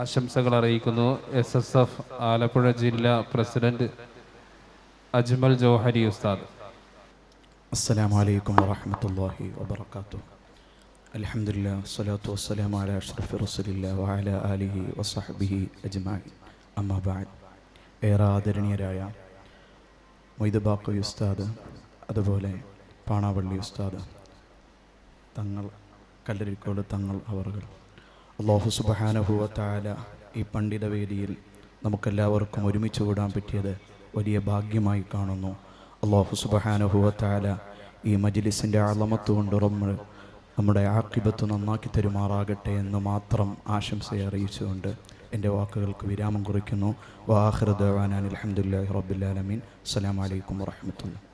ആശംസകൾ അറിയിക്കുന്നു. S S F Alappuzha ജില്ലാ പ്രസിഡന്റ് അജ്മൽ ജോഹരി ഉസ്താദ്. അസ്സലാമു അലൈക്കും വാത്തു വബർക്കാത്തു അലഹമില്ല സ്വലാത്തു വസ്സലാം അല അഷ്റഫി റസൂലില്ല വഅല ആലിഹി വസഹബിഹി അജ്മായി അമ്മ ഏറെ ആദരണീയരായ മൊയ്തുബാക്കു ഉസ്താദ് അതുപോലെ പാണാവള്ളി ഉസ്താദ് തങ്ങൾ കല്ലരിക്കോട് തങ്ങൾ അവർകൾ അള്ളാഹു സുബഹാനഹുവത്തായ ഈ പണ്ഡിത വേദിയിൽ നമുക്കെല്ലാവർക്കും ഒരുമിച്ച് കൂടാൻ പറ്റിയത് വലിയ ഭാഗ്യമായി കാണുന്നു. അള്ളാഹു സുബഹാനഹുവത്തായ ഈ മജിലിസിന്റെ അളമത്ത് കൊണ്ട് നമ്മുടെ ആക്കിബത്ത് നന്നാക്കി തരുമാറാകട്ടെ എന്ന് മാത്രം ആശംസയെ അറിയിച്ചുകൊണ്ട് എന്റെ വാക്കുകൾക്ക് വിരാമം കുറിക്കുന്നു. വാഹൃദാൻ അലഹമുല്ലാ റബ്ബുലാലമീൻ അസ്സലാമലൈക്കും വാഹമത്തുള്ള